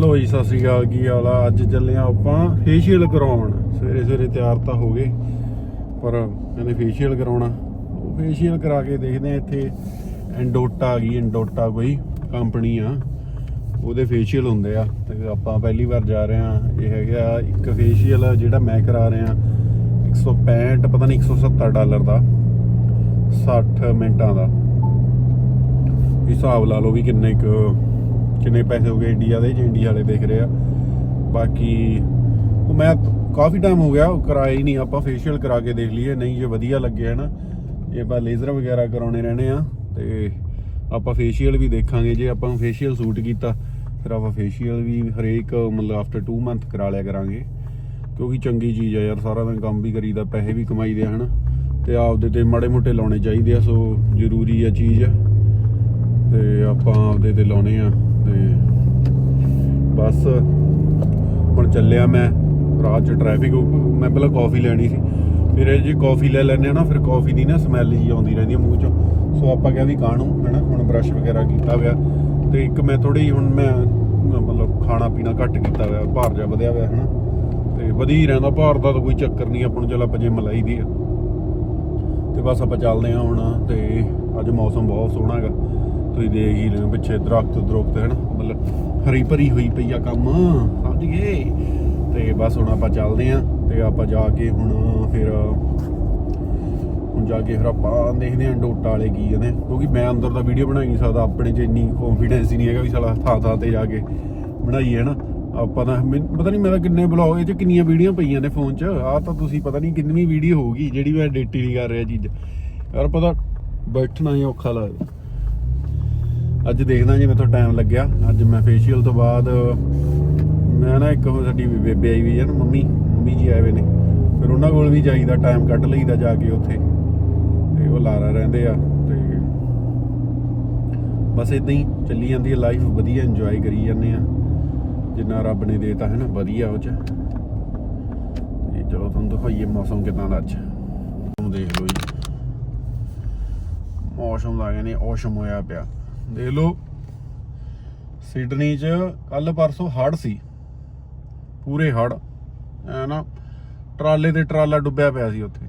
Hello ਜੀ ਸਤਿ ਸ੍ਰੀ ਅਕਾਲ, ਕੀ ਹਾਲ ਆ? ਅੱਜ ਚੱਲੇ ਆ ਆਪਾਂ ਫੇਸ਼ੀਅਲ ਕਰਾਉਣ। ਸਵੇਰੇ ਸਵੇਰੇ ਤਿਆਰ ਤਾਂ ਹੋ ਗਏ, ਪਰ ਕਹਿੰਦੇ ਫੇਸ਼ੀਅਲ ਕਰਾਉਣਾ। ਉਹ ਫੇਸ਼ੀਅਲ ਕਰਾ ਕੇ ਦੇਖਦੇ ਆ ਇੱਥੇ। ਐਂਡੋਟਾ ਆ ਗਈ ਐਂਡੋਟਾ ਕੋਈ ਕੰਪਨੀ ਆ। ਉਹਦੇ ਫੇਸ਼ੀਅਲ ਹੁੰਦੇ ਆ। ਤੇ ਆਪਾਂ ਪਹਿਲੀ ਵਾਰ ਜਾ ਰਹੇ ਆ। ਇਹ ਹੈਗਾ ਇੱਕ ਫੇਸ਼ੀਅਲ ਜਿਹੜਾ ਮੈਂ ਕਰਾ ਰਿਹਾ। 165 ਪਤਾ ਨਹੀਂ 170 ਡਾਲਰ ਦਾ। 60 ਮਿੰਟਾਂ ਦਾ। ਹਿਸਾਬ ਲਾ ਲਓ ਵੀ ਕਿੰਨੇ ਕੁ ਕਿੰਨੇ ਪੈਸੇ ਹੋ ਗਏ ਇੰਡੀਆ ਦੇ, ਜੇ ਇੰਡੀਆ ਵਾਲੇ ਦੇਖ ਰਹੇ ਆ। ਬਾਕੀ ਉਹ ਮੈਂ ਕਾਫੀ ਟਾਈਮ ਹੋ ਗਿਆ, ਉਹ ਕਰਾਇਆ ਹੀ ਨਹੀਂ, ਆਪਾਂ ਫੇਸ਼ੀਅਲ ਕਰਾ ਕੇ ਦੇਖ ਲਈਏ, ਨਹੀਂ ਜੇ ਵਧੀਆ ਲੱਗਿਆ ਨਾ ਜੇ ਆਪਾਂ ਲੇਜ਼ਰ ਵਗੈਰਾ ਕਰਾਉਣੇ ਰਹਿਣੇ ਆ, ਤੇ ਆਪਾਂ ਫੇਸ਼ੀਅਲ ਵੀ ਦੇਖਾਂਗੇ, ਜੇ ਆਪਾਂ ਫੇਸ਼ੀਅਲ ਸੂਟ ਕੀਤਾ, ਫਿਰ ਆਪਾਂ ਫੇਸ਼ੀਅਲ ਵੀ ਹਰੇਕ, ਮਤਲਬ ਆਫਟਰ 2 ਮੰਥ ਕਰਾ ਲਿਆ ਕਰਾਂਗੇ। ਕਿਉਂਕਿ ਚੰਗੀ ਚੀਜ਼ ਆ ਯਾਰ, ਸਾਰਾ ਦਿਨ ਕੰਮ ਵੀ ਕਰੀਦਾ, ਪੈਸੇ ਵੀ ਕਮਾਈਦੇ ਆ ਹਨਾ। ਤੇ ਆਪਦੇ ਤੇ ਮਾੜੇ ਮੋਟੇ ਲਾਉਣੇ ਚਾਹੀਦੇ ਆ, ਸੋ ਜ਼ਰੂਰੀ ਆ ਚੀਜ਼। ਤੇ ਆਪਾਂ ਆਪਦੇ ਤੇ ਲਾਉਣੇ ਆ। ਤੇ ਬਸ ਹੁਣ ਚੱਲਿਆ ਮੈਂ, ਰਾਤ ਚ ਟ੍ਰੈਫਿਕ ਮੈਂ ਪਹਿਲਾਂ ਕਾਫੀ ਲੈਣੀ ਸੀ, ਫਿਰ ਇਹ ਜੇ ਕਾਫੀ ਲੈ ਲੈਂਦੇ ਆ ਨਾ, ਫਿਰ ਕਾਫੀ ਦੀ ਨਾ ਸਮੈਲ ਜੀ ਆਉਂਦੀ ਰਹਿੰਦੀ ਆ ਮੂੰਹ ਚੋਂ। ਸੋ ਆਪਾਂ ਕਿਹਾ ਵੀ ਕਾਹਨੂੰ, ਹੈਨਾ, ਹੁਣ ਬ੍ਰਸ਼ ਵਗੈਰਾ ਕੀਤਾ ਹੋਇਆ। ਤੇ ਇੱਕ ਮੈਂ ਥੋੜੀ ਹੁਣ ਮੈਂ, ਮਤਲਬ ਖਾਣਾ ਪੀਣਾ ਘੱਟ ਕੀਤਾ ਹੋਇਆ, ਭਾਰ ਜਿਹਾ ਵਧਿਆ ਹੋਇਆ, ਹੈਨਾ। ਤੇ ਵਧੀ ਹੀ ਰਹਿੰਦਾ, ਭਾਰ ਦਾ ਤਾਂ ਕੋਈ ਚੱਕਰ ਨਹੀਂ, ਆਪਾਂ ਨੂੰ ਚੱਲ ਆਪਾਂ ਜੇ ਮਲਾਈ ਦੀ ਆ। ਤੇ ਬਸ ਆਪਾਂ ਚੱਲਦੇ ਆ ਹੁਣ, ਤੇ ਅੱਜ ਮੌਸਮ ਬਹੁਤ ਸੋਹਣਾ ਹੈਗਾ। ਤੁਸੀਂ ਦੇਖ ਹੀ ਰਹੇ ਪਿੱਛੇ ਦਰਖਤ ਦਰਖਤ, ਹੈ ਮਤਲਬ ਹਰੀ ਭਰੀ ਹੋਈ ਪਈ ਆ ਕੰਮ। ਸਮਝ ਗਏ ਤੇ ਬਸ ਹੁਣ ਆਪਾਂ ਚੱਲਦੇ ਆ ਤੇ ਆਪਾਂ ਜਾ ਕੇ ਹੁਣ ਫਿਰ, ਹੁਣ ਜਾ ਕੇ ਫਿਰ ਆਪਾਂ ਦੇਖਦੇ ਆ ਡੋਟਾ ਵਾਲੇ ਕੀ ਕਹਿੰਦੇ। ਕਿਉਂਕਿ ਮੈਂ ਅੰਦਰ ਦਾ ਵੀਡੀਓ ਬਣਾ ਨਹੀਂ ਸਕਦਾ, ਆਪਣੇ 'ਚ ਇੰਨੀ ਕੌਨਫੀਡੈਂਸ ਹੀ ਨਹੀਂ ਹੈਗਾ ਵੀ ਸਾਲਾ ਥਾਂ ਥਾਂ ਤੇ ਜਾ ਕੇ ਬਣਾਈਏ, ਹੈ ਨਾ? ਆਪਾਂ ਤਾਂ ਪਤਾ ਨਹੀਂ ਮੇਰਾ ਕਿੰਨੇ ਬਲੌਗ ਇਹ 'ਚ ਕਿੰਨੀਆਂ ਵੀਡੀਓ ਪਈਆਂ ਨੇ ਫੋਨ 'ਚ। ਆ ਤਾਂ ਤੁਸੀਂ ਪਤਾ ਨਹੀਂ ਕਿੰਨੀ ਵੀਡੀਓ ਹੋਊਗੀ ਜਿਹੜੀ ਮੈਂ ਐਡਿਟ ਹੀ ਨਹੀਂ ਕਰ ਰਿਹਾ ਚੀਜ਼। ਯਾਰ ਪਤਾ ਬੈਠਣਾ ਹੀ ਔਖਾ ਲੱਗਦਾ। ਅੱਜ ਦੇਖਦਾ ਜੇ ਮੇਥੋਂ ਟਾਈਮ ਲੱਗਿਆ। ਅੱਜ ਮੈਂ ਫੇਸ਼ੀਅਲ ਤੋਂ ਬਾਅਦ ਮੈਂ ਨਾ ਇੱਕ ਉਹ ਸਾਡੀ ਬੇਬੇ ਆਈ ਵੀ ਹੈ ਨਾ, ਮੰਮੀ ਮੰਮੀ ਜੀ ਆਏ ਹੋਏ ਨੇ। ਫਿਰ ਉਹਨਾਂ ਕੋਲ ਵੀ ਜਾਈਦਾ ਟਾਈਮ ਕੱਢ ਲਈਦਾ ਜਾ ਕੇ ਉੱਥੇ। ਤੇ ਉਹ ਲਾਰਾ ਰਹਿੰਦੇ ਆ, ਤੇ ਬਸ ਇਦਾਂ ਹੀ ਚੱਲੀ ਜਾਂਦੀ ਹੈ ਲਾਈਫ ਵਧੀਆ ਇੰਜੋਏ ਕਰੀ ਜਾਂਦੇ ਆ। ਜਿੰਨਾ ਰੱਬ ਨੇ ਦੇਤਾ ਹੈ ਨਾ, ਵਧੀਆ ਉਹ ਚ। ਤੇ ਚਲੋ ਤੁਹਾਨੂੰ ਦਿਖਾਈਏ ਮੌਸਮ ਕਿਦਾਂ ਦਾ ਅੱਜ। ਤੁਹਾਨੂੰ ਦੇਖ ਲਓ ਜੀ। ਮੌਸਮ ਦਾ ਕਹਿੰਦੇ ਔਸਮ ਹੋਇਆ ਪਿਆ। ਦੇਖ ਲਓ। ਸਿਡਨੀ ਚ ਕੱਲ ਪਰਸੋਂ ਹੜ ਸੀ। ਪੂਰੇ ਹੜ ਐ ਨਾ, ਟਰਾਲੇ ਤੇ ਟਰਾਲਾ ਡੁੱਬਿਆ ਪਿਆ ਸੀ ਉੱਥੇ।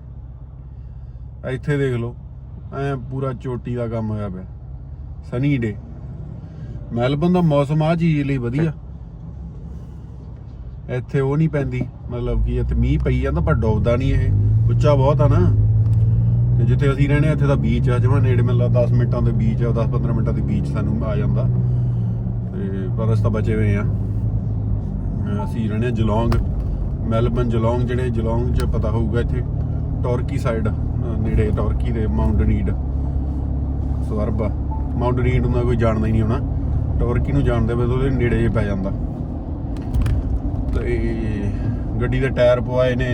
ਇੱਥੇ ਦੇਖ ਲਓ, ਐ ਪੂਰਾ ਚੋਟੀ ਦਾ ਕੰਮ ਹੋਇਆ ਪਿਆ। ਸਨੀ ਡੇ। ਮੈਲਬਨ ਦਾ ਮੌਸਮ ਆ ਚੀਜ਼ ਲਈ ਵਧੀਆ। ਇੱਥੇ ਉਹ ਨਹੀਂ ਪੈਂਦੀ। ਮਤਲਬ ਕਿ ਇੱਥੇ ਮੀਂਹ ਪਈ ਜਾਂਦਾ, ਪਰ ਡੁੱਬਦਾ ਨਹੀਂ ਇਹ। ਉੱਚਾ ਬਹੁਤ ਆ ਨਾ। ਤੇ ਜਿੱਥੇ ਅਸੀਂ ਰਹਿੰਦੇ ਹਾਂ, ਇੱਥੇ ਦਾ ਬੀਚ ਆ ਜਿਵੇਂ ਨੇੜੇ ਮਿਲਦਾ 10 ਮਿੰਟਾਂ ਦੇ ਬੀਚ ਆ 10-15 ਮਿੰਟਾਂ ਦੇ ਬੀਚ ਸਾਨੂੰ ਆ ਜਾਂਦਾ। ਤੇ ਪਰ ਅਸੀਂ ਤਾਂ ਬਚੇ ਹੋਏ ਆ ਅਸੀਂ ਰਹਿੰਦੇ ਹਾਂ ਜਲੌਂਗ ਮੈਲਬਨ ਜਲੌਂਗ, ਜਿਹੜੇ ਜਲੌਂਗ 'ਚ ਪਤਾ ਹੋਊਗਾ ਇੱਥੇ, ਟਰਕੀ ਸਾਈਡ ਨੇੜੇ ਟਰਕੀ ਦੇ ਮਾਊਂਟ ਸਵਰਬ ਸਵਰਬਾ ਮਾਊਂਟ ਨੀਡ ਨੂੰ ਕੋਈ ਜਾਣਦਾ ਹੀ ਨਹੀਂ ਹੋਣਾ। ਟਰਕੀ ਨੂੰ ਜਾਣਦੇ ਬਸ ਉਹਦੇ ਨੇੜੇ ਜੇ ਪੈ ਜਾਂਦਾ। ਤੇ ਗੱਡੀ ਦੇ ਟਾਇਰ ਪਵਾਏ ਨੇ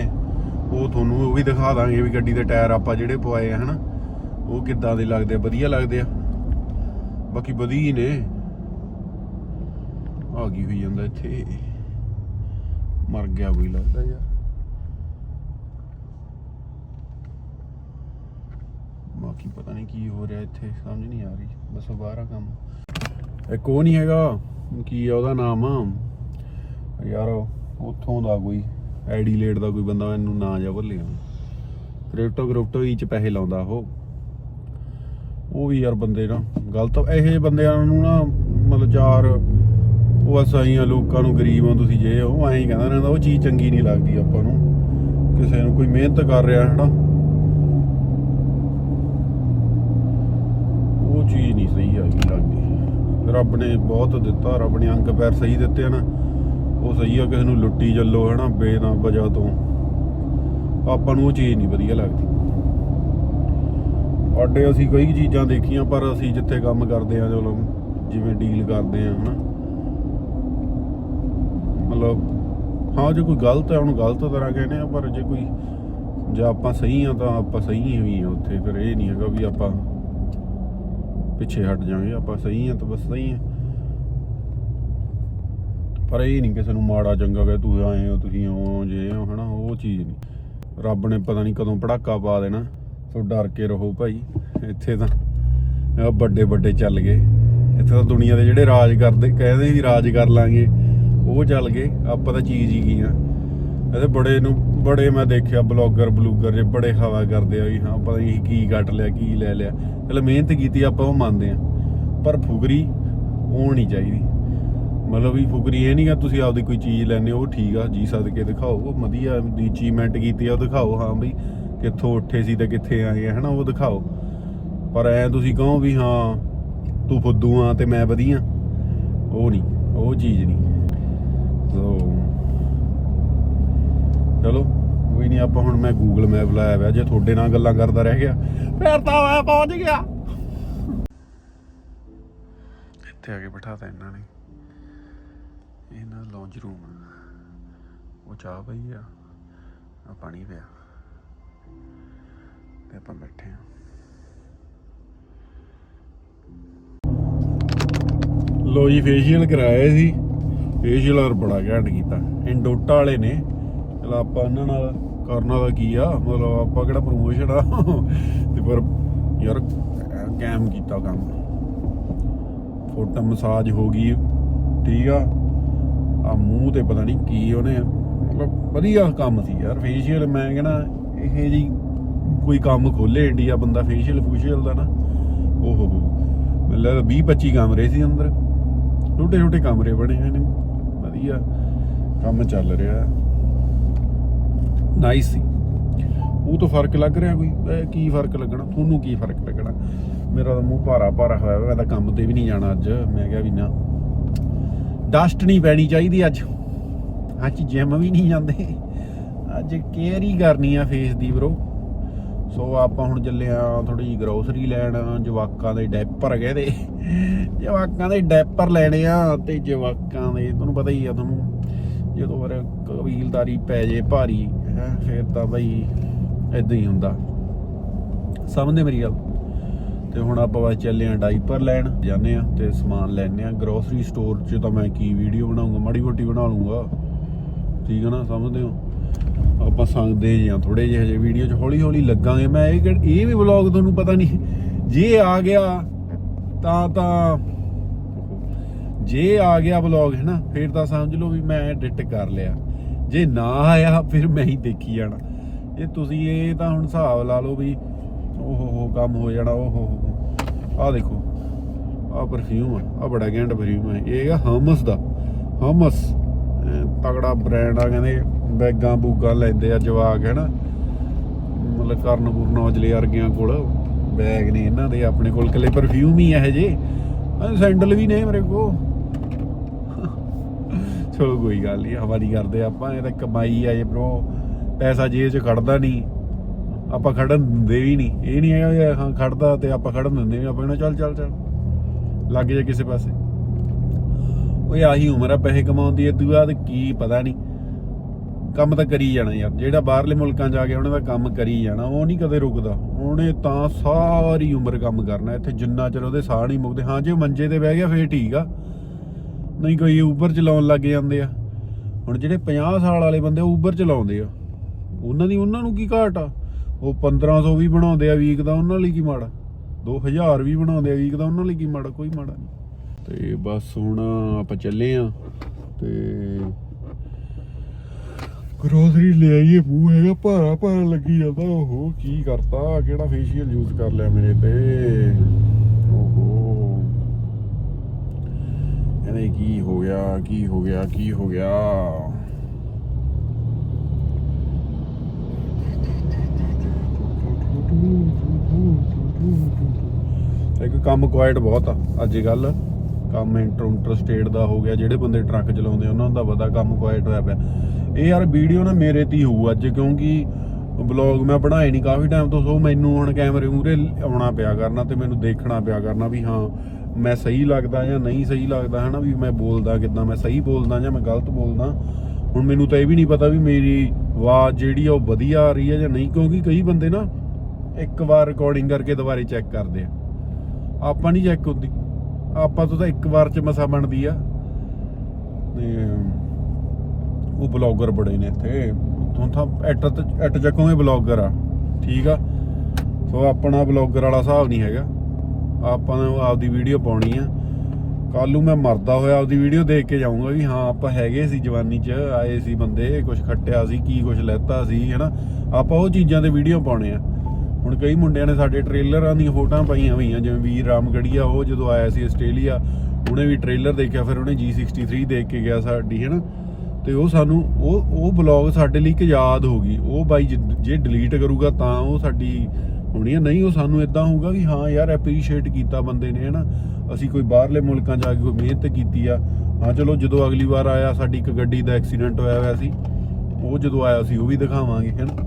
ਉਹ ਤੁਹਾਨੂੰ ਉਹ ਵੀ ਦਿਖਾ ਦਾਂਗੇ ਵੀ ਗੱਡੀ ਦੇ ਟਾਇਰ ਆਪਾਂ ਜਿਹੜੇ ਪਵਾਏ ਆ, ਹਨਾ? ਉਹ ਕਿੱਦਾਂ ਦੇ ਲੱਗਦੇ ਆ, ਵਧੀਆ ਲੱਗਦੇ ਆ। ਬਾਕੀ ਵਧੀਆ ਨੇ। ਆ ਗਈ ਹੋਈ ਜਾਂਦਾ ਇੱਥੇ? ਮਰ ਗਿਆ ਕੋਈ ਲੱਗਦਾ ਯਾਰ। ਬਾਕੀ ਪਤਾ ਨਹੀਂ ਕੀ ਹੋ ਰਿਹਾ ਇੱਥੇ, ਸਮਝ ਨਹੀਂ ਆ ਰਹੀ। ਬਸ ਬਾਹਰ ਆ ਕੰਮ। ਇੱਕ ਉਹ ਨਹੀਂ ਹੈਗਾ, ਕੀ ਆ ਉਹਦਾ ਨਾਮ? ਯਾਰ, ਉੱਥੋਂ ਦਾ ਕੋਈ। ਐਡੀਲੇਡ ਦਾ ਕੋਈ ਬੰਦਾ ਮੈਨੂੰ ਨਾਂ ਜਾ ਭੁੱਲ ਕ੍ਰਿਪਟੋ ਕ੍ਰਿਪਟੋ ਹੀ ਚ ਪੈਸੇ ਲਾਉਂਦਾ ਉਹ। ਉਹ ਵੀ ਯਾਰ ਬੰਦੇ ਨਾ, ਗਲਤ ਇਹੋ ਬੰਦਿਆਂ ਨੂੰ ਨਾ ਮਤਲਬ ਚਾਰ ਉਹ ਅਸਾਈਆਂ ਲੋਕਾਂ ਨੂੰ ਗਰੀਬ ਤੁਸੀਂ ਜੇ ਉਹ ਐਂ ਕਹਿੰਦਾ ਰਹਿੰਦਾ। ਉਹ ਚੀਜ਼ ਚੰਗੀ ਨਹੀਂ ਲੱਗਦੀ ਆਪਾਂ ਨੂੰ। ਕਿਸੇ ਨੂੰ ਕੋਈ ਮਿਹਨਤ ਕਰ ਰਿਹਾ ਹੈ ਨਾ ਉਹ ਚੀਜ਼ ਨਹੀਂ ਸਹੀ ਹੈਗੀ ਲੱਗਦੀ। ਰੱਬ ਨੇ ਬਹੁਤ ਦਿੱਤਾ, ਰੱਬ ਨੇ ਅੰਗ ਪੈਰ ਸਹੀ ਦਿੱਤੇ ਆ ਨਾ ਉਹ ਸਹੀ ਆ, ਕਿਸੇ ਨੂੰ ਲੁੱਟੀ ਚੱਲੋ, ਹਨਾ, ਬੇਨਾ ਵਜ੍ਹਾ ਤੋਂ। ਆਪਾਂ ਨੂੰ ਉਹ ਚੀਜ਼ ਨਹੀਂ ਵਧੀਆ ਲੱਗਦੀ। ਅੱਡੇ ਅਸੀਂ ਕਈ ਚੀਜ਼ਾਂ ਦੇਖੀਆਂ, ਪਰ ਅਸੀਂ ਜਿੱਥੇ ਕੰਮ ਕਰਦੇ ਆ, ਚਲੋ, ਜਿਵੇਂ ਡੀਲ ਕਰਦੇ ਆ, ਹਨਾ। ਮਤਲਬ, ਹਾਂ, ਜੇ ਕੋਈ ਗਲਤ ਹੈ ਉਹਨੂੰ ਗਲਤ ਤਰ੍ਹਾਂ ਕਹਿੰਦੇ ਆ, ਪਰ ਜੇ ਕੋਈ, ਜੇ ਆਪਾਂ ਸਹੀ ਆ, ਤਾਂ ਆਪਾਂ ਸਹੀ ਹੀ ਆ ਉੱਥੇ, ਫਿਰ ਇਹ ਨਹੀਂ ਹੈਗਾ ਵੀ ਆਪਾਂ ਪਿੱਛੇ ਹਟ ਜਾਵਾਂਗੇ, ਆਪਾਂ ਸਹੀ ਆ ਤਾਂ ਬਸ ਸਹੀ ਆ। ਪਰ ਇਹ ਨਹੀਂ ਕਿਸੇ ਨੂੰ ਮਾੜਾ ਚੰਗਾ ਕਹੇ, ਤੂੰ ਆਏ ਹੋ, ਤੁਸੀਂ ਹੋ, ਜੇ ਹੋ, ਹਨਾ, ਉਹ ਚੀਜ਼ ਨਹੀਂ। ਰੱਬ ਨੇ ਪਤਾ ਨਹੀਂ ਕਦੋਂ ਪੜਾਕਾ ਪਾ ਦੇਣਾ, ਸੋ ਡਰ ਕੇ ਰਹੋ ਭਾਈ। ਇੱਥੇ ਤਾਂ ਵੱਡੇ ਵੱਡੇ ਚੱਲ ਗਏ। ਇੱਥੇ ਤਾਂ ਦੁਨੀਆ ਦੇ ਜਿਹੜੇ ਰਾਜ ਕਰਦੇ, ਕਹਿੰਦੇ ਵੀ ਰਾਜ ਕਰ ਲਾਂਗੇ, ਉਹ ਚੱਲ ਗਏ। ਆਪਾਂ ਤਾਂ ਚੀਜ਼ ਹੀ ਕੀ ਆ ਇਹਦੇ ਬੜੇ ਨੂੰ, ਬੜੇ ਮੈਂ ਦੇਖਿਆ ਬਲੌਗਰ, ਬਲੂਗਰ ਜੇ ਬੜੇ ਹਵਾ ਕਰਦੇ ਆ ਵੀ ਹਾਂ, ਪਤਾ ਨਹੀਂ ਕੀ ਕੱਟ ਲਿਆ, ਕੀ ਲੈ ਲਿਆ। ਚਲ ਮਿਹਨਤ ਕੀਤੀ ਆਪਾਂ ਉਹ ਮੰਨਦੇ ਆ। ਪਰ ਫੁਗਰੀ ਉਹ ਨਹੀਂ ਚਾਹੀਦੀ। ਮਤਲਬ ਵੀ ਫੁਕਰੀ ਇਹ ਨਹੀਂਗਾ ਤੁਸੀਂ ਆਪਦੀ ਕੋਈ ਚੀਜ਼ ਲੈਣੇ ਉਹ ਠੀਕ ਆ, ਜੀ ਸਦਕੇ ਦਿਖਾਓ, ਉਹ ਵਧੀਆ ਦੀ ਅਚੀਵਮੈਂਟ ਕੀਤੀ ਆ, ਉਹ ਦਿਖਾਓ, ਹਾਂ ਬਈ ਕਿੱਥੋਂ ਉੱਠੇ ਸੀ ਤੇ ਕਿੱਥੇ ਆਏ ਆ, ਹਨਾ, ਉਹ ਦਿਖਾਓ। ਪਰ ਐ ਤੁਸੀਂ ਕਹੋ ਵੀ ਹਾਂ, ਤੂੰ ਫੁੱਦੂ ਆ ਤੇ ਮੈਂ ਵਧੀਆ। ਉਹ ਨਹੀਂ ਉਹ ਚੀਜ਼ ਨਹੀਂ ਸੋ ਚਲੋ, ਕੋਈ ਨਹੀਂ ਆਪਾਂ ਹੁਣ ਮੈਂ ਗੂਗਲ ਮੈਪ ਲਾਇਆ ਹੋਇਆ, ਜੇ ਤੁਹਾਡੇ ਨਾਲ ਗੱਲਾਂ ਕਰਦਾ ਰਹਿ ਗਿਆ, ਫਿਰ ਤਾਂ ਮੈਂ ਪਹੁੰਚ ਗਿਆ। ਇੱਥੇ ਆ ਕੇ ਬਿਠਾਤਾ ਇਹਨਾਂ ਨੇ। ਇਹਨਾਂ ਦਾ ਲੌਂਜ ਰੂਮ ਉਹ ਚਾਹ ਪਈ ਆ ਆ ਪਾਣੀ ਪਿਆ ਤੇ ਆਪਾਂ ਬੈਠੇ ਆ। ਲੋ ਜੀ ਫੇਸ਼ੀਅਲ ਕਰਾਇਆ ਸੀ। ਫੇਸ਼ੀਅਲ ਔਰ ਬੜਾ ਘੈਂਟ ਕੀਤਾ। ਇੰਡੋਟਾ ਵਾਲੇ ਨੇ। ਚਲ ਆਪਾਂ ਇਹਨਾਂ ਨਾਲ ਕਰਨਾ ਦਾ ਕੀ ਆ? ਮਤਲਬ ਆਪਾਂ ਕਿਹੜਾ ਪ੍ਰੋਮੋਸ਼ਨ ਆ? ਤੇ ਪਰ ਯਾਰ ਕੈਮ ਕੀਤਾ ਕੰਮ। ਫੋਟੋ ਮਸਾਜ ਹੋ ਗਈ, ਠੀਕ ਆ? ਆ ਮੂੰਹ ਤੇ ਪਤਾ ਨਹੀਂ ਕੀ ਉਹਨੇ, ਮਤਲਬ ਵਧੀਆ ਕੰਮ ਸੀ ਯਾਰ ਫੇਸ਼ੀਅਲ ਮੈਂ ਕਹਿੰਦਾ ਇਹ ਜੀ ਕੋਈ ਕੰਮ ਖੋਲੇ ਇੰਡੀਆ ਬੰਦਾ ਫੇਸ਼ੀਅਲ ਫੂਸ਼ੀਅਲ ਦਾ ਨਾ। ਓਹੋ ਹੋ, ਮੈਨੂੰ ਲੱਗਦਾ 20 25 ਕਮਰੇ ਸੀ ਅੰਦਰ, ਛੋਟੇ ਛੋਟੇ ਕਮਰੇ ਬਣੇ ਹੋਏ ਨੇ, ਵਧੀਆ ਕੰਮ ਚੱਲ ਰਿਹਾ। ਨਾਈਸ ਸੀ। ਉਹ ਤੋਂ ਫ਼ਰਕ ਲੱਗ ਰਿਹਾ ਕੋਈ? ਕੀ ਫ਼ਰਕ ਲੱਗਣਾ? ਤੁਹਾਨੂੰ ਕੀ ਫ਼ਰਕ ਲੱਗਣਾ? ਮੇਰਾ ਤਾਂ ਮੂੰਹ ਭਾਰਾ ਭਾਰਾ ਹੋਇਆ ਮੈਂ ਤਾਂ ਕੰਮ ਤੇ ਵੀ ਨਹੀਂ ਜਾਣਾ ਅੱਜ। ਮੈਂ ਕਿਹਾ ਵੀ ਨਾ ਡਸਟ ਨਹੀਂ ਪੈਣੀ ਚਾਹੀਦੀ ਅੱਜ। ਅੱਜ ਜਿਮ ਵੀ ਨਹੀਂ ਜਾਂਦੇ। ਅੱਜ ਕੇਅਰ ਹੀ ਕਰਨੀ ਆ ਫੇਸ ਦੀ ਬ్రో ਸੋ ਆਪਾਂ ਹੁਣ ਚੱਲੇ ਆ ਥੋੜੀ ਗਰੋਸਰੀ ਲੈਣ। ਜਵਾਕਾਂ ਦੇ ਡੈਪਰ ਕਹਿੰਦੇ ਜਵਾਕਾਂ ਦੇ ਡੈਪਰ ਲੈਣੇ ਆ ਤੇ ਜਵਾਕਾਂ ਦੇ, ਤੁਹਾਨੂੰ ਪਤਾ ਹੀ ਆ ਤੁਹਾਨੂੰ। ਜਦੋਂ ਫਿਰ ਕਬੀਲਦਾਰੀ ਪੈ ਜੇ ਭਾਰੀ, ਹੈ, ਫਿਰ ਤਾਂ ਬਈ ਇਦਾਂ ਹੀ ਹੁੰਦਾ। ਸਮਝਦੇ ਮੇਰੀ ਗੱਲ? ਤੇ ਹੁਣ ਆਪਾਂ ਬਸ ਚੱਲੇ ਆ ਡਾਈਪਰ ਲੈਣ, ਜਾਂਦੇ ਆ ਤੇ ਸਮਾਨ ਲੈਣੇ ਆ ਗਰੋਸਰੀ ਸਟੋਰ 'ਚ ਤਾਂ ਮੈਂ ਕੀ ਵੀਡੀਓ ਬਣਾਉਂਗਾ, ਮਾੜੀ ਮੋਟੀ ਬਣਾ ਲੂੰਗਾ ਠੀਕ ਹੈ ਨਾ, ਸਮਝਦੇ ਹੋ? ਆਪਾਂ ਸੰਗਦੇ ਜਾਂ ਥੋੜੇ ਜਿਹੇ ਹਜੇ ਵੀਡੀਓ 'ਚ ਹੌਲੀ ਹੌਲੀ ਲੱਗਾਂਗੇ। ਮੈਂ ਇਹ ਇਹ ਵੀ ਵਲੌਗ ਤੁਹਾਨੂੰ ਪਤਾ ਨਹੀਂ, ਜੇ ਆ ਗਿਆ ਤਾਂ ਤਾਂ ਜੇ ਆ ਗਿਆ ਵਲੌਗ ਹੈ ਨਾ ਫਿਰ ਤਾਂ ਸਮਝ ਲਓ ਵੀ ਮੈਂ ਐਡਿਟ ਕਰ ਲਿਆ। ਜੇ ਨਾ ਆਇਆ, ਫਿਰ ਮੈਂ ਹੀ ਦੇਖੀ ਜਾਣਾ। ਇਹ ਤੁਸੀਂ ਇਹ ਤਾਂ ਹੁਣ ਹਿਸਾਬ ਲਾ ਲਓ ਵੀ ਓਹੋ ਹੋ, ਕੰਮ ਹੋ ਜਾਣਾ, ਓਹੋ ਹੋ ਆਹ ਦੇਖੋ ਆਹ ਪਰਫਿਊਮ ਆ ਆਹ ਬੜਾ ਘੈਂਟ ਪਰਫਿਊਮ ਹੈ ਇਹ। ਹੈਗਾ ਹਮਸ ਦਾ। ਹਮਸ ਤਗੜਾ ਬ੍ਰਾਂਡ ਆ, ਕਹਿੰਦੇ ਬੈਗਾਂ ਬੂਗਾਂ ਲੈਂਦੇ ਆ ਜਵਾਕ ਹੈ ਨਾ ਮਤਲਬ ਕਰਨ ਗੁਰਨ ਔਜਲੇ ਵਰਗਿਆਂ ਕੋਲ ਬੈਗ ਨੇ ਇਹਨਾਂ ਦੇ ਆਪਣੇ ਕੋਲ। ਕੱਲੇ ਪਰਫਿਊਮ ਹੀ ਇਹ ਜੇ। ਸੈਂਡਲ ਵੀ ਨੇ ਮੇਰੇ ਕੋ ਚਲੋ ਕੋਈ ਗੱਲ ਨਹੀਂ ਹਵਾ ਕਰਦੇ ਆਪਾਂ, ਇਹ ਤਾਂ ਕਮਾਈ ਆ ਇਹ ਬ్రో ਪੈਸਾ ਜੇਬ 'ਚ ਖੜਦਾ ਨਹੀਂ ਆਪਾਂ ਖੜਨ ਦਿੰਦੇ ਵੀ ਨਹੀਂ। ਇਹ ਨਹੀਂ ਹੈਗਾ ਵੀ ਹਾਂ ਖੜਦਾ ਤੇ ਆਪਾਂ ਖੜਨ ਦਿੰਦੇ ਨਹੀਂ। ਆਪਾਂ ਕਹਿੰਦੇ ਚੱਲ ਚੱਲ ਚੱਲ। ਲੱਗ ਜਾ ਕਿਸੇ ਪਾਸੇ। ਓਏ ਆਹੀ ਉਮਰ ਆ, ਪੈਸੇ ਕਮਾਉਣ ਦੀ। ਇਦੋਂ ਬਾਅਦ ਕੀ ਪਤਾ ਨਹੀਂ। ਕੰਮ ਤਾਂ ਕਰੀ ਜਾਣਾ ਯਾਰ। ਜਿਹੜਾ ਬਾਹਰਲੇ ਮੁਲਕਾਂ ਜਾ ਕੇ ਉਹਨਾਂ ਦਾ ਕੰਮ ਕਰੀ ਜਾਣਾ। ਉਹ ਨਹੀਂ ਕਦੇ ਰੁਕਦਾ। ਉਹਨੇ ਤਾਂ ਸਾਰੀ ਉਮਰ ਕੰਮ ਕਰਨਾ। ਇੱਥੇ ਜਿੰਨਾ ਚਿਰ ਉਹਦੇ ਸਾਹ ਨਹੀਂ ਮੁੱਕਦੇ। ਹਾਂ, ਜੇ ਉਹ ਮੰਜੇ ਤੇ ਬਹਿ ਗਿਆ, ਫੇਰ ਠੀਕ ਆ। ਨਹੀਂ ਕੋਈ ਉਬਰ ਚਲਾਉਣ ਲੱਗ ਜਾਂਦੇ ਆ। ਹੁਣ ਜਿਹੜੇ 50 ਸਾਲ ਵਾਲੇ ਬੰਦੇ ਉਬਰ ਚਲਾਉਂਦੇ ਆ। ਉਹਨਾਂ ਦੀ, ਉਹਨਾਂ ਨੂੰ ਕੀ ਘਾਟ ਆ? ਉਹ 1500 ਵੀ ਬਣਾਉਂਦੇ ਆ ਵੀਕ ਦਾ, ਉਹਨਾਂ ਲਈ ਕੀ ਮਾੜਾ? 2000 ਵੀ ਬਣਾਉਂਦੇ ਆ ਵੀਕ ਦਾ, ਉਹਨਾਂ ਲਈ ਕੀ ਮਾੜਾ? ਕੋਈ ਮਾੜਾ ਨਹੀਂ। ਤੇ ਬਸ ਹੁਣ ਆਪਾਂ ਚੱਲੇ ਆ ਤੇ ਗਰੋਸਰੀ ਲੈ ਆਈਏ, ਮੂੰਹ ਹੈਗਾ, ਭਾਰਾ ਭਾਰਾ ਲੱਗੀ ਜਾਂਦਾ। ਓਹੋ, ਕੀ ਕਰਤਾ? ਕਿਹੜਾ ਫੇਸ਼ੀਅਲ ਯੂਜ਼ ਕਰ ਲਿਆ ਮੇਰੇ ਤੇ? ਓਹੋ। ਇਹਨੇ ਕੀ ਹੋ ਗਿਆ, ਕੀ ਹੋ ਗਿਆ, ਕੀ ਹੋ ਗਿਆ? ਕੰਮ ਕੁਆਇਟ ਬਹੁਤ ਆ, ਅੱਜ ਕੱਲ ਕੰਮ ਇੰਟਰ ਇੰਟਰਸਟੇਟ ਦਾ ਹੋ ਗਿਆ, ਜਿਹੜੇ ਬੰਦੇ ਟਰੱਕ ਚਲਾਉਂਦੇ ਉਹਨਾਂ ਦਾ ਪਤਾ ਕੰਮ ਕੁਆਇਟ ਹੋਇਆ ਪਿਆ। ਇਹ ਯਾਰ ਵੀਡੀਓ ਨਾ ਮੇਰੇ ਤੇ ਹੀ ਹੋਊ ਅੱਜ, ਕਿਉਂਕਿ ਬਲੌਗ ਮੈਂ ਬਣਾਏ ਨਹੀਂ ਕਾਫੀ ਟਾਈਮ ਤੋਂ, ਸੋ ਮੈਨੂੰ ਹੁਣ ਕੈਮਰੇ ਮੂਰੇ ਆਉਣਾ ਪਿਆ ਕਰਨਾ ਤੇ ਮੈਨੂੰ ਦੇਖਣਾ ਪਿਆ ਕਰਨਾ ਵੀ ਹਾਂ, ਮੈਂ ਸਹੀ ਲੱਗਦਾ ਜਾਂ ਨਹੀਂ ਸਹੀ ਲੱਗਦਾ, ਹਨਾ? ਵੀ ਮੈਂ ਬੋਲਦਾ ਕਿਦਾਂ, ਮੈਂ ਸਹੀ ਬੋਲਦਾ ਜਾਂ ਮੈਂ ਗਲਤ ਬੋਲਦਾ? ਹੁਣ ਮੈਨੂੰ ਤਾਂ ਇਹ ਵੀ ਨਹੀਂ ਪਤਾ ਵੀ ਮੇਰੀ ਆਵਾਜ਼ ਜਿਹੜੀ ਆ, ਉਹ ਵਧੀਆ ਆ ਰਹੀ ਹੈ ਜਾਂ ਨਹੀਂ, ਕਿਉਂਕਿ ਕਈ ਬੰਦੇ ਨਾ ਇੱਕ ਵਾਰ ਰਿਕਾਰਡਿੰਗ ਕਰਕੇ ਦੁਬਾਰੇ ਚੈੱਕ ਕਰਦੇ ਆ। ਆਪਾਂ ਨਹੀਂ ਚੈੱਕ ਹੁੰਦੀ। ਆਪਾਂ ਤੋਂ ਤਾਂ ਇੱਕ ਵਾਰ ਚ ਮਸਾ ਬਣਦੀ ਆ। ਤੇ ਉਹ ਬਲੌਗਰ ਬੜੇ ਨੇ ਇੱਥੇ। ਤੁਹਾਨੂੰ ਤਾਂ ਐਟ ਐਟ ਚੱਕੋਗੇ ਬਲੌਗਰ ਆ। ਠੀਕ ਆ। ਸੋ ਆਪਣਾ ਬਲੌਗਰ ਵਾਲਾ ਹਿਸਾਬ ਨਹੀਂ ਹੈਗਾ। ਆਪਾਂ ਨੇ ਆਪਦੀ ਵੀਡੀਓ ਪਾਉਣੀ ਆ। ਕੱਲ ਨੂੰ ਮੈਂ ਮਰਦਾ ਹੋਇਆ ਆਪਦੀ ਵੀਡੀਓ ਦੇਖ ਕੇ ਜਾਊਂਗਾ ਵੀ ਹਾਂ, ਆਪਾਂ ਹੈਗੇ ਸੀ ਜਵਾਨੀ 'ਚ, ਆਏ ਸੀ ਬੰਦੇ ਕੁਝ ਖੱਟਿਆ ਸੀ, ਕੀ ਕੁਝ ਲੈਤਾ ਸੀ, ਹਨਾ? ਆਪਾਂ ਉਹ ਚੀਜ਼ਾਂ ਦੇ ਵੀਡੀਓ ਪਾਉਣੇ ਆ। ਹੁਣ ਕਈ ਮੁੰਡਿਆਂ ਨੇ ਸਾਡੇ ਟ੍ਰੇਲਰਾਂ ਦੀਆਂ ਫੋਟੋਆਂ ਪਾਈਆਂ ਹੋਈਆਂ, ਜਿਵੇਂ ਵੀਰ ਰਾਮਗੜੀਆ, ਉਹ ਜਦੋਂ ਆਇਆ ਸੀ ਆਸਟ੍ਰੇਲੀਆ, ਉਹਨੇ ਵੀ ਟ੍ਰੇਲਰ ਦੇਖਿਆ, ਫਿਰ ਉਹਨੇ G63 ਦੇਖ ਕੇ ਗਿਆ ਸਾਡੀ, ਹਨਾ? ਤੇ ਉਹ ਸਾਨੂੰ, ਉਹ ਉਹ ਬਲੌਗ ਸਾਡੇ ਲਈ ਇੱਕ ਯਾਦ ਹੋ ਗਈ, ਉਹ ਬਾਈ ਜੇ- ਜੇ ਡਿਲੀਟ ਕਰੂਗਾ ਤਾਂ ਉਹ ਸਾਡੀ ਹੋਣੀ ਆ, ਨਹੀਂ ਉਹ ਸਾਨੂੰ ਇਦਾਂ ਹੋਊਗਾ ਵੀ ਹਾਂ ਯਾਰ ਐਪਰੀਸ਼ੀਏਟ ਕੀਤਾ ਬੰਦੇ ਨੇ, ਹਨਾ? ਅਸੀਂ ਕੋਈ ਬਾਹਰਲੇ ਮੁਲਕਾਂ 'ਚ ਆ ਕੇ ਕੋਈ ਮਿਹਨਤ ਕੀਤੀ ਆ, ਹਾਂ ਚਲੋ ਜਦੋਂ ਅਗਲੀ ਵਾਰ ਆਇਆ, ਸਾਡੀ ਇੱਕ ਗੱਡੀ ਦਾ ਐਕਸੀਡੈਂਟ ਹੋਇਆ ਹੋਇਆ ਸੀ, ਉਹ ਜਦੋਂ ਆਇਆ ਸੀ, ਉਹ ਵੀ ਦਿਖਾਵਾਂਗੇ, ਹਨਾ?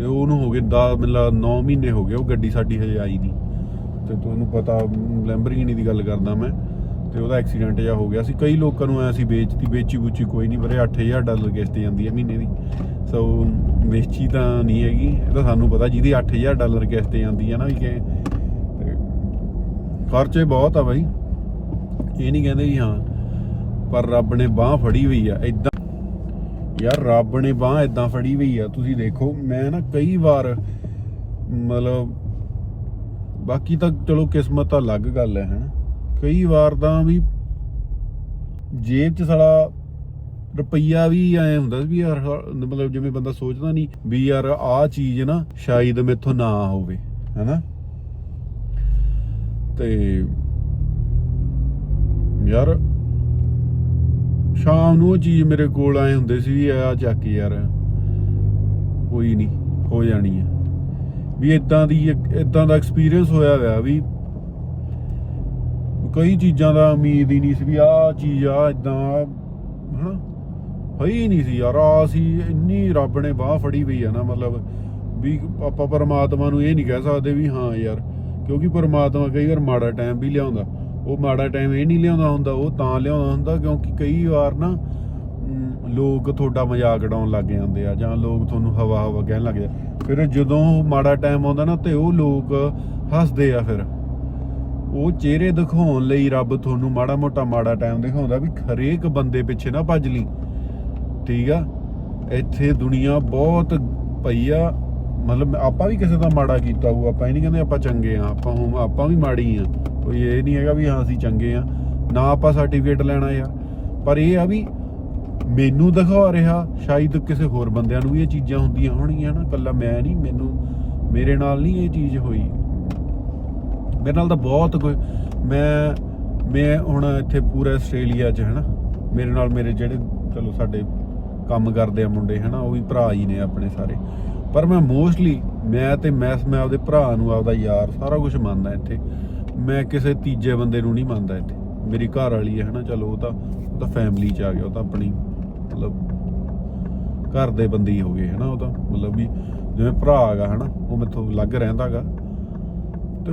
ਤੇ ਉਹਨੂੰ ਹੋ ਗਏ 10 ਮਤਲਬ 9 ਮਹੀਨੇ ਹੋ ਗਏ, ਉਹ ਗੱਡੀ ਸਾਡੀ ਹਜੇ ਆਈ ਨਹੀਂ। ਤੇ ਤੁਹਾਨੂੰ ਪਤਾ ਲੈਂਬਰਗਿਨੀ ਦੀ ਗੱਲ ਕਰਦਾ ਮੈਂ, ਤੇ ਉਹਦਾ ਐਕਸੀਡੈਂਟ ਜਿਹਾ ਹੋ ਗਿਆ ਸੀ। ਕਈ ਲੋਕਾਂ ਨੂੰ ਐ ਸੀ ਵੇਚਤੀ ਵੇਚੀ ਬੁੱਚੀ ਕੋਈ ਨਹੀਂ ਬਰੇ 8000 ਡਾਲਰ ਕਿਸ਼ਤ ਜਾਂਦੀ ਹੈ ਮਹੀਨੇ ਦੀ। ਸੋ ਵੇਚੀ ਤਾਂ ਨਹੀਂ ਹੈਗੀ। ਇਹ ਤਾਂ ਸਾਨੂੰ ਪਤਾ, ਜਿਹਦੀ 8000 ਡਾਲਰ ਕਿਸ਼ਤ ਜਾਂਦੀ ਹੈ ਨਾ ਵੀ ਕਿ ਖਰਚੇ ਬਹੁਤ ਆ ਬਾਈ। ਇਹ ਨਹੀਂ ਕਹਿੰਦੇ ਵੀ ਹਾਂ, ਪਰ ਰੱਬ ਨੇ ਬਾਹ ਫੜੀ ਹੋਈ ਆ। ਇਦਾਂ ਯਾਰ ਰੱਬ ਨੇ ਬਾਹ ਇਦਾਂ ਫੜੀ ਹੋਈ ਆ, ਤੁਸੀਂ ਦੇਖੋ, ਮੈਂ ਨਾ ਕਈ ਵਾਰ ਮਤਲਬ ਬਾਕੀ ਤਾਂ ਚਲੋ ਕਿਸਮਤ ਤਾਂ ਅਲੱਗ ਗੱਲ ਹੈ, ਹਨਾ? ਕਈ ਵਾਰ ਤਾਂ ਵੀ ਜੇਬ 'ਚ ਸਾਲਾ ਰੁਪਈਆ ਵੀ ਐ ਹੁੰਦਾ ਵੀ ਯਾਰ ਮਤਲਬ ਜਿਵੇਂ ਬੰਦਾ ਸੋਚਦਾ ਨਹੀਂ ਵੀ ਯਾਰ ਆਹ ਚੀਜ਼ ਨਾ ਸ਼ਾਇਦ ਮੇਥੋਂ ਨਾ ਹੋਵੇ, ਹੈਨਾ? ਤੇ ਯਾਰ ਸ਼ਾਮ ਨੂੰ ਉਹ ਚੀਜ਼ ਮੇਰੇ ਕੋਲ ਆਏ ਹੁੰਦੇ ਸੀ ਵੀ ਆ ਚੱਕ ਯਾਰ ਕੋਈ ਨਹੀਂ ਹੋ ਜਾਣੀ ਆ। ਵੀ ਇਦਾਂ ਦੀ ਇਦਾਂ ਦਾ ਐਕਸਪੀਰੀਅੰਸ ਹੋਇਆ ਹੋਇਆ ਵੀ ਕਈ ਚੀਜ਼ਾਂ ਦਾ ਉਮੀਦ ਹੀ ਨਹੀਂ ਸੀ ਵੀ ਆਹ ਚੀਜ਼ ਆ ਇਦਾਂ ਹਨਾ? ਹੈ ਹੀ ਨਹੀਂ ਸੀ ਯਾਰ ਆ ਸੀ, ਇੰਨੀ ਰੱਬ ਨੇ ਬਾਹ ਫੜੀ ਪਈ ਆ ਨਾ, ਮਤਲਬ ਵੀ ਆਪਾਂ ਪਰਮਾਤਮਾ ਨੂੰ ਇਹ ਨਹੀਂ ਕਹਿ ਸਕਦੇ ਵੀ ਹਾਂ ਯਾਰ, ਕਿਉਂਕਿ ਪਰਮਾਤਮਾ ਕਈ ਵਾਰ ਮਾੜਾ ਟਾਈਮ ਵੀ ਲਿਆਉਂਦਾ। ਉਹ ਮਾੜਾ ਟਾਈਮ ਇਹ ਨਹੀਂ ਲਿਆਉਂਦਾ ਹੁੰਦਾ, ਉਹ ਤਾਂ ਲਿਆਉਂਦਾ ਹੁੰਦਾ ਕਿਉਂਕਿ ਕਈ ਵਾਰ ਨਾ ਲੋਕ ਤੁਹਾਡਾ ਮਜ਼ਾਕ ਉਡਾਉਣ ਲੱਗ ਜਾਂਦੇ ਆ ਜਾਂ ਲੋਕ ਤੁਹਾਨੂੰ ਹਵਾ ਹਵਾ ਕਹਿਣ ਲੱਗ ਜਾਂਦੇ ਫਿਰ ਜਦੋਂ ਉਹ ਮਾੜਾ ਟਾਈਮ ਆਉਂਦਾ ਨਾ ਤੇ ਉਹ ਲੋਕ ਹੱਸਦੇ ਆ ਫਿਰ। ਉਹ ਚਿਹਰੇ ਦਿਖਾਉਣ ਲਈ ਰੱਬ ਤੁਹਾਨੂੰ ਮਾੜਾ ਮੋਟਾ ਮਾੜਾ ਟਾਈਮ ਦਿਖਾਉਂਦਾ ਵੀ ਹਰੇਕ ਬੰਦੇ ਪਿੱਛੇ ਨਾ ਭੱਜ ਲਈ। ਠੀਕ ਆ? ਇੱਥੇ ਦੁਨੀਆ ਬਹੁਤ ਪਈ ਆ। ਮਤਲਬ ਆਪਾਂ ਵੀ ਕਿਸੇ ਦਾ ਮਾੜਾ ਕੀਤਾ ਹੋਊ, ਆਪਾਂ ਇਹ ਨਹੀਂ ਕਹਿੰਦੇ ਆਪਾਂ ਚੰਗੇ ਆ, ਆਪਾਂ ਹੁਣ ਆਪਾਂ ਵੀ ਮਾੜੀ ਆ। ਕੋਈ ਇਹ ਨਹੀਂ ਹੈਗਾ ਵੀ ਹਾਂ ਅਸੀਂ ਚੰਗੇ ਆ, ਨਾ ਆਪਾਂ ਸਰਟੀਫਿਕੇਟ ਲੈਣਾ ਯਾਰ। ਪਰ ਇਹ ਆ ਵੀ ਮੈਨੂੰ ਦਿਖਾ ਰਿਹਾ, ਸ਼ਾਇਦ ਕਿਸੇ ਹੋਰ ਬੰਦਿਆਂ ਨੂੰ ਵੀ ਇਹ ਚੀਜ਼ਾਂ ਹੁੰਦੀਆਂ ਹੋਣਗੀਆਂ ਨਾ ਕੱਲਾ ਮੈਂ ਨਹੀਂ, ਮੈਨੂੰ, ਮੇਰੇ ਨਾਲ ਨਹੀਂ ਇਹ ਚੀਜ਼ ਹੋਈ। ਮੇਰੇ ਨਾਲ ਤਾਂ ਬਹੁਤ ਕੋਈ, ਮੈਂ ਮੈਂ ਹੁਣ ਇੱਥੇ ਪੂਰਾ ਆਸਟ੍ਰੇਲੀਆ 'ਚ ਹੈਨਾ, ਮੇਰੇ ਨਾਲ ਮੇਰੇ ਜਿਹੜੇ, ਚਲੋ ਸਾਡੇ ਕੰਮ ਕਰਦੇ ਆ ਮੁੰਡੇ ਹੈਨਾ, ਉਹ ਵੀ ਭਰਾ ਹੀ ਨੇ ਆਪਣੇ ਸਾਰੇ। ਪਰ ਮੈਂ ਮੋਸਟਲੀ ਮੈਂ ਤੇ ਮੈਂ ਮੈਂ ਆਪਦੇ ਭਰਾ ਨੂੰ ਆਪਦਾ ਯਾਰ ਸਾਰਾ ਕੁਝ ਮੰਨਦਾ ਇੱਥੇ। ਮੈਂ ਕਿਸੇ ਤੀਜੇ ਬੰਦੇ ਨੂੰ ਨਹੀਂ ਮੰਨਦਾ ਇੱਥੇ। ਮੇਰੀ ਘਰ ਵਾਲੀ ਹੈ, ਹੈਨਾ? ਚਲੋ ਉਹ ਤਾਂ ਉਹ ਤਾਂ ਫੈਮਿਲੀ 'ਚ ਆ ਗਿਆ, ਉਹ ਤਾਂ ਆਪਣੀ, ਮਤਲਬ ਘਰ ਦੇ ਬੰਦੇ ਹੀ ਹੋ ਗਏ, ਹੈਨਾ? ਉਹ ਤਾਂ ਮਤਲਬ ਵੀ ਜਿਵੇਂ ਭਰਾ ਹੈਗਾ, ਹੈਨਾ? ਉਹ ਮੈਥੋਂ ਅਲੱਗ ਰਹਿੰਦਾਗਾ ਤੇ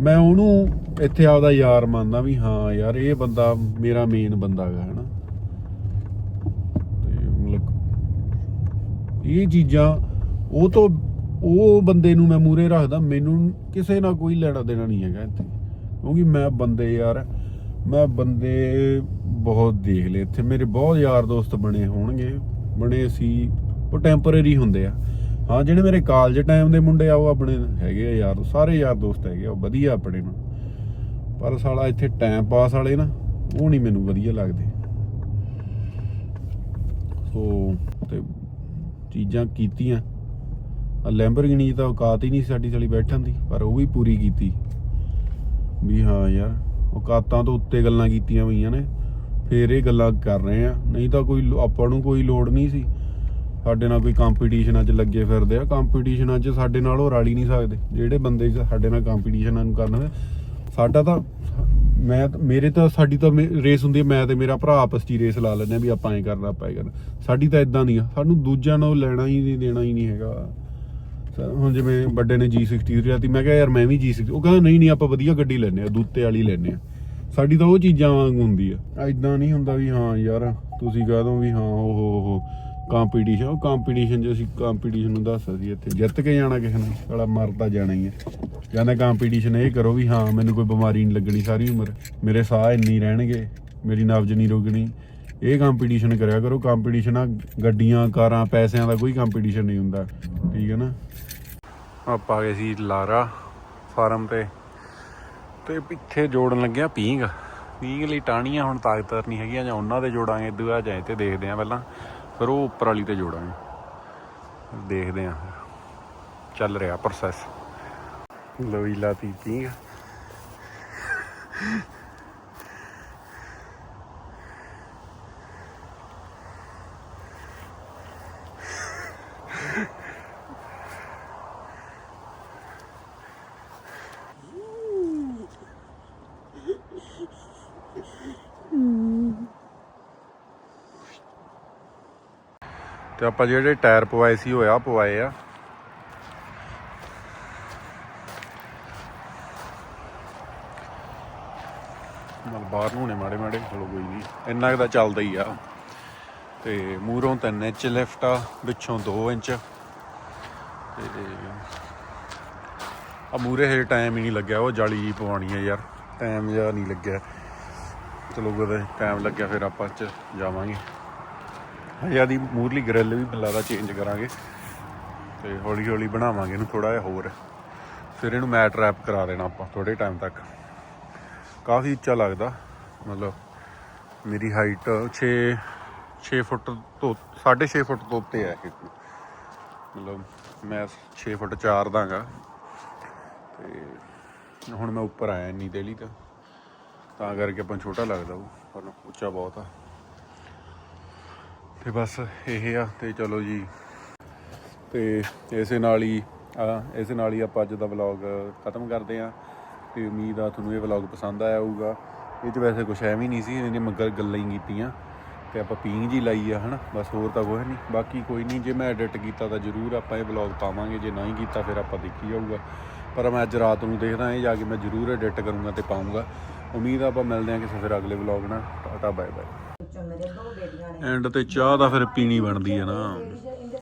ਮੈਂ ਉਹਨੂੰ ਇੱਥੇ ਆਪਦਾ ਯਾਰ ਮੰਨਦਾ ਵੀ ਹਾਂ ਯਾਰ, ਇਹ ਬੰਦਾ ਮੇਰਾ ਮੇਨ ਬੰਦਾ ਹੈਗਾ, ਹਨਾ? ਤੇ ਮਤਲਬ ਇਹ ਚੀਜ਼ਾਂ, ਉਹ ਤੋਂ ਉਹ ਬੰਦੇ ਨੂੰ ਮੈਂ ਮੂਰੇ ਰੱਖਦਾ, ਮੈਨੂੰ ਕਿਸੇ ਨਾਲ ਕੋਈ ਲੈਣਾ ਦੇਣਾ ਨਹੀਂ ਹੈਗਾ ਇੱਥੇ। ਕਿਉਂਕਿ ਮੈਂ ਬੰਦੇ ਯਾਰ, ਮੈਂ ਬੰਦੇ ਬਹੁਤ ਦੇਖ ਲਏ ਇੱਥੇ। ਮੇਰੇ ਬਹੁਤ ਯਾਰ ਦੋਸਤ ਬਣੇ ਹੋਣਗੇ। ਬਣੇ ਸੀ, ਉਹ ਟੈਂਪਰੇਰੀ ਹੁੰਦੇ ਆ। ਹਾਂ, ਜਿਹੜੇ ਮੇਰੇ ਕਾਲਜ ਟਾਈਮ ਦੇ ਮੁੰਡੇ ਆ, ਉਹ ਆਪਣੇ ਹੈਗੇ ਆ ਯਾਰ, ਸਾਰੇ ਯਾਰ ਦੋਸਤ ਹੈਗੇ ਆ, ਉਹ ਵਧੀਆ ਆਪਣੇ ਨਾਲ। ਪਰ ਸਾਲਾ ਇੱਥੇ ਟਾਈਮ ਪਾਸ ਵਾਲੇ ਨਾ, ਉਹ ਨਹੀਂ ਮੈਨੂੰ ਵਧੀਆ ਲੱਗਦੇ। ਸੋ, ਤੇ ਚੀਜ਼ਾਂ ਕੀਤੀਆਂ। ਲੈਂਬਰਗਿਨੀ ਤਾਂ ਔਕਾਤ ਹੀ ਨਹੀਂ ਸੀ ਸਾਡੀ ਚਲੀ ਬੈਠਣ ਦੀ, ਪਰ ਉਹ ਵੀ ਪੂਰੀ ਕੀਤੀ। ਵੀ ਹਾਂ ਯਾਰ, ਔਕਾਤਾਂ ਤੋਂ ਉੱਤੇ ਗੱਲਾਂ ਕੀਤੀਆਂ ਹੋਈਆਂ ਨੇ, ਫੇਰ ਇਹ ਗੱਲਾਂ ਕਰ ਰਹੇ ਆ। ਨਹੀਂ ਤਾਂ ਕੋਈ ਆਪਾਂ ਨੂੰ ਕੋਈ ਲੋੜ ਨਹੀਂ ਸੀ। ਸਾਡੇ ਨਾਲ ਕੋਈ ਕੰਪੀਟੀਸ਼ਨਾਂ 'ਚ ਲੱਗੇ ਫਿਰਦੇ ਆ। ਕੰਪੀਟੀਸ਼ਨਾਂ 'ਚ ਸਾਡੇ ਨਾਲ ਉਹ ਰਲ ਨਹੀਂ ਸਕਦੇ। ਜਿਹੜੇ ਬੰਦੇ ਸਾਡੇ ਨਾਲ ਕੰਪੀਟੀਸ਼ਨਾਂ ਨੂੰ ਕਰਨਾ ਸਾਡਾ ਤਾਂ, ਮੈਂ ਮੇਰੇ ਤਾਂ ਸਾਡੀ ਤਾਂ ਰੇਸ ਹੁੰਦੀ ਹੈ ਮੈਂ ਤੇ ਮੇਰਾ ਭਰਾ ਆਪਸ 'ਚ ਰੇਸ ਲਾ ਲੈਂਦੇ ਆ ਵੀ ਆਪਾਂ ਐਂ ਕਰਨਾ, ਆਪਾਂ ਐਂ ਕਰਨਾ। ਸਾਡੀ ਤਾਂ ਇਦਾਂ ਨਹੀਂ ਆ। ਸਾਨੂੰ ਦੂਜਿਆਂ ਨੂੰ ਲੈਣਾ ਹੀ ਨਹੀਂ, ਦੇਣਾ ਹੀ ਨਹੀਂ ਹੈਗਾ। ਹੁਣ ਜਿਵੇਂ ਵੱਡੇ ਨੇ G63 ਲਿਆਤੀ ਮੈਂ ਕਿਹਾ ਯਾਰ ਮੈਂ ਵੀ G60 ਉਹ ਕਹਿੰਦਾ, ਨਹੀਂ ਨਹੀਂ, ਆਪਾਂ ਵਧੀਆ ਗੱਡੀ ਲੈਨੇ ਆ ਦੂਤੇ ਵਾਲੀ ਲੈਨੇ ਆ ਸਾਡੀ ਤਾਂ ਉਹ ਚੀਜ਼ਾਂ ਵਾਂਗ ਹੁੰਦੀ ਆ। ਐਦਾਂ ਨਹੀਂ ਹੁੰਦਾ ਵੀ ਹਾਂ ਯਾਰ, ਤੁਸੀਂ ਕਹ ਦੋ ਵੀ ਹਾਂ ਉਹ ਉਹ ਕੰਪੀਟੀਸ਼ਨ ਉਹ ਕੰਪੀਟੀਸ਼ਨ 'ਚ ਅਸੀਂ ਕੰਪੀਟੀਸ਼ਨ ਨੂੰ ਦੱਸਦਾ ਸੀ ਇੱਥੇ। ਜਿੱਤ ਕੇ ਜਾਣਾ ਕਿਸੇ ਨੂੰ, ਸਾਲਾ ਮਰਦਾ ਜਾਣਾ ਹੀ ਹੈ ਕਹਿੰਦਾ ਕੰਪੀਟੀਸ਼ਨ ਇਹ ਕਰੋ ਵੀ ਹਾਂ, ਮੈਨੂੰ ਕੋਈ ਬਿਮਾਰੀ ਨਹੀਂ ਲੱਗਣੀ ਸਾਰੀ ਉਮਰ। ਮੇਰੇ ਸਾਹ ਇੰਨੀ ਰਹਿਣਗੇ, ਮੇਰੀ ਨਬਜ ਨਹੀਂ ਰੁਕਣੀ। ਇਹ ਕੰਪੀਟੀਸ਼ਨ ਕਰਿਆ ਕਰੋ। ਕੰਪੀਟੀਸ਼ਨ ਆ, ਗੱਡੀਆਂ, ਕਾਰਾਂ, ਪੈਸਿਆਂ ਦਾ ਕੋਈ ਕੰਪੀਟੀਸ਼ਨ ਨਹੀਂ ਹੁੰਦਾ। ਠੀਕ ਹੈ ਨਾ? ਆਪਾਂ ਗਏ ਸੀ ਲਾਰਾ ਫਾਰਮ ਤੇ। ਤੇ ਪਿੱਛੇ ਜੋੜਨ ਲੱਗਿਆ ਪੀਂਗ ਵੀਂਗ ਲਈ ਟਾਹਣੀਆਂ ਹੁਣ ਤਾਕਤਵਰ ਨਹੀਂ ਹੈਗੀਆਂ, ਜਾਂ ਉਹਨਾਂ 'ਤੇ ਜੋੜਾਂਗੇ ਇਦੋਂ ਆ ਜਾਏ ਤੇ ਦੇਖਦੇ ਆ ਪਹਿਲਾਂ। ਫਿਰ ਉਹ ਉੱਪਰ ਵਾਲੀ ਤੇ ਜੋੜਾਂਗੇ। ਦੇਖਦੇ ਆ ਚੱਲ ਰਿਹਾ ਪ੍ਰੋਸੈਸ ਲੋਈ ਲਾਤੀ ਪੀਂਗ ਤੇ ਆਪਾਂ ਜਿਹੜੇ ਟਾਇਰ ਪਵਾਏ ਸੀ ਹੋਇਆ ਪਵਾਏ ਆ। ਨਾਲ ਬਾਹਰ ਨੂੰ ਨੇ ਮਾੜੇ ਮਾੜੇ, ਚਲੋ ਕੋਈ ਨਹੀਂ। ਇੰਨਾ ਕੁ ਚੱਲਦਾ ਹੀ ਆ। ਤੇ ਮੂਹਰੋਂ 3 ਇੰਚ ਲਿਫਟ ਆ, ਪਿੱਛੋਂ 2 ਇੰਚ। ਤੇ ਆ ਮੂਰੇ ਹੇ ਟਾਈਮ ਹੀ ਨਹੀਂ ਲੱਗਿਆ, ਉਹ ਜਾਲੀ ਜੀ ਪਵਾਉਣੀ ਹੈ ਯਾਰ। ਟਾਈਮ ਜਿਹਾ ਨਹੀਂ ਲੱਗਿਆ। ਚਲੋ ਕਦੇ ਟਾਈਮ ਲੱਗਿਆ ਫਿਰ ਆਪਾਂ ਚ ਜਾਵਾਂਗੇ। ਹਜੇ ਦੀ ਮੂਰਲੀ ਗ੍ਰਿਲ ਵੀ ਬਿੱਲਾ ਦਾ ਚੇਂਜ ਕਰਾਂਗੇ ਤੇ ਹੌਲੀ ਹੌਲੀ ਬਣਾਵਾਂਗੇ ਇਹਨੂੰ ਥੋੜਾ ਜਿਹਾ ਹੋਰ। ਫਿਰ ਇਹਨੂੰ ਮੈਟ ਰੈਪ ਕਰਾ ਦੇਣਾ ਆਪਾਂ ਥੋੜੇ ਟਾਈਮ ਤੱਕ। ਕਾਫੀ ਉੱਚਾ ਲੱਗਦਾ, ਮਤਲਬ ਮੇਰੀ ਹਾਈਟ 6 6 ਫੁੱਟ ਤੋਂ 6.5 ਫੁੱਟ ਤੋਂ ਉੱਤੇ ਹੈ ਇਹ। ਮਤਲਬ ਮੈਂ 6 ਫੁੱਟ 4 ਦਾਂਗਾ। ਤੇ ਹੁਣ ਮੈਂ ਉੱਪਰ ਆਇਆ ਇੰਨੀ ਦੇਲੀ ਤਾਂ। ਤਾਂ ਕਰਕੇ ਆਪਾਂ ਛੋਟਾ ਲੱਗਦਾ ਉਹ, ਪਰ ਉੱਚਾ ਬਹੁਤ ਆ। ਤੇ ਬਸ ਇਹ ਆ, ਤੇ ਚਲੋ ਜੀ। ਤੇ ਇਸੇ ਨਾਲ ਹੀ, ਆ, ਇਸੇ ਨਾਲ ਹੀ ਆਪਾਂ ਅੱਜ ਦਾ ਵਲੌਗ ਖਤਮ ਕਰਦੇ ਆ ਤੇ ਉਮੀਦ ਆ ਤੁਹਾਨੂੰ ਇਹ ਵਲੌਗ ਪਸੰਦ ਆਇਆ ਹੋਊਗਾ। ਇਹ 'ਚ ਵੈਸੇ ਕੁਝ ਐਵੇਂ ਨਹੀਂ ਸੀ, ਇਹਨੇ ਮਗਰ ਗੱਲਾਂ ਹੀ ਕੀਤੀਆਂ। ਤੇ ਆਪਾਂ ਪੀਂਗ ਜੀ ਲਾਈ ਆ, ਹਨਾ? ਬਸ ਹੋਰ ਤਾਂ ਕੁਝ ਨਹੀਂ। ਬਾਕੀ ਕੋਈ ਨਹੀਂ, ਜੇ ਮੈਂ ਐਡਿਟ ਕੀਤਾ ਤਾਂ ਜ਼ਰੂਰ ਆਪਾਂ ਇਹ ਵਲੌਗ ਪਾਵਾਂਗੇ। ਜੇ ਨਹੀਂ ਕੀਤਾ, ਫਿਰ ਆਪਾਂ ਦੇਖੀ ਜਾਊਗਾ। ਪਰ ਮੈਂ ਅੱਜ ਰਾਤ ਨੂੰ ਦੇਖਦਾ, ਇਹ ਜਾ ਕੇ ਮੈਂ ਜ਼ਰੂਰ ਐਡਿਟ ਕਰੂੰਗਾ ਤੇ ਪਾਉਂਗਾ ਉਮੀਦ ਆ ਆਪਾਂ ਮਿਲਦੇ ਹਾਂ ਕਿਸੇ ਫਿਰ ਅਗਲੇ ਵਲੌਗ ਨਾਲ ਟਾਟਾ ਬਾਏ ਬਾਏ ਐਂਡ ਤੇ ਚਾਹ ਦਾ ਫਿਰ ਪੀਣੀ ਬਣਦੀ ਹੈ ਨਾ।